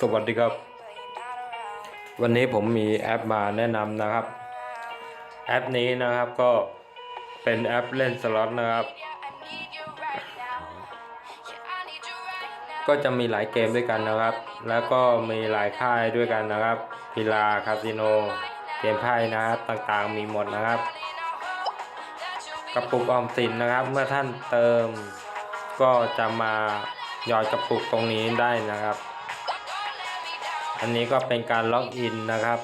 สวัสดีครับ วันนี้ผมมีแอปมาแนะนำนะครับ แอปนี้นะครับก็เป็นแอปเล่นสล็อตนะครับ ก็จะมีหลายเกมด้วยกันนะครับ แล้วก็มีหลายค่ายด้วยกันนะครับพิลาคาสิโน เกมไพ่นะครับต่างๆ มีหมดนะครับกระปุกออมสินนะครับ เมื่อท่านเติมก็จะมาหยอดกระปุกตรงนี้ได้นะครับ อันนี้ก็เป็นการล็อกอินนะครับ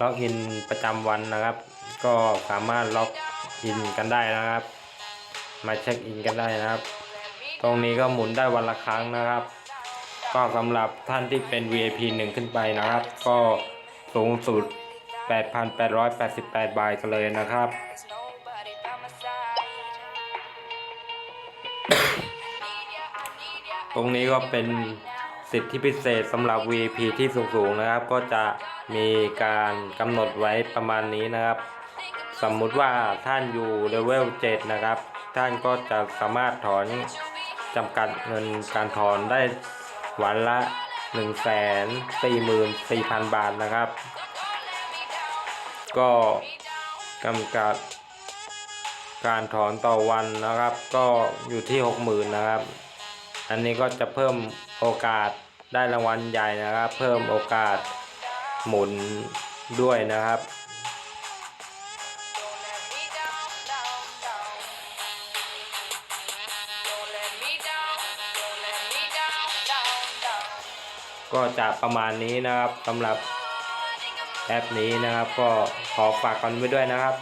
ล็อกอินประจำวันนะครับ ก็สามารถล็อกอินกันได้นะครับ มาเช็คอินกันได้นะครับ ตรงนี้ก็หมุนได้วันละครั้งนะครับ ก็สำหรับท่านที่เป็น VIP 1 ขึ้นไปนะครับ ก็สูงสุด 8,888 บาทกันเลยนะครับตรงนี้ก็เป็น สิทธิพิเศษสำหรับ VIP ที่สูงๆนะครับ ก็จะมีการกำหนดไว้ประมาณนี้นะครับ สมมุติว่าท่านอยู่เลเวล7นะครับ ท่านก็จะสามารถถอนจำกัดเงินการถอนได้วันละ 144,000 บาทนะครับ ก็กำกัดการถอนต่อวันนะครับ ก็อยู่ที่ 60,000นะครับ อันนี้ก็จะเพิ่มโอกาสได้รางวัลใหญ่นะครับ เพิ่มโอกาสหมุนด้วยนะครับ ก็จะประมาณนี้นะครับสำหรับแอปนี้นะครับ ก็ขอฝากกันไว้ด้วยนะครับ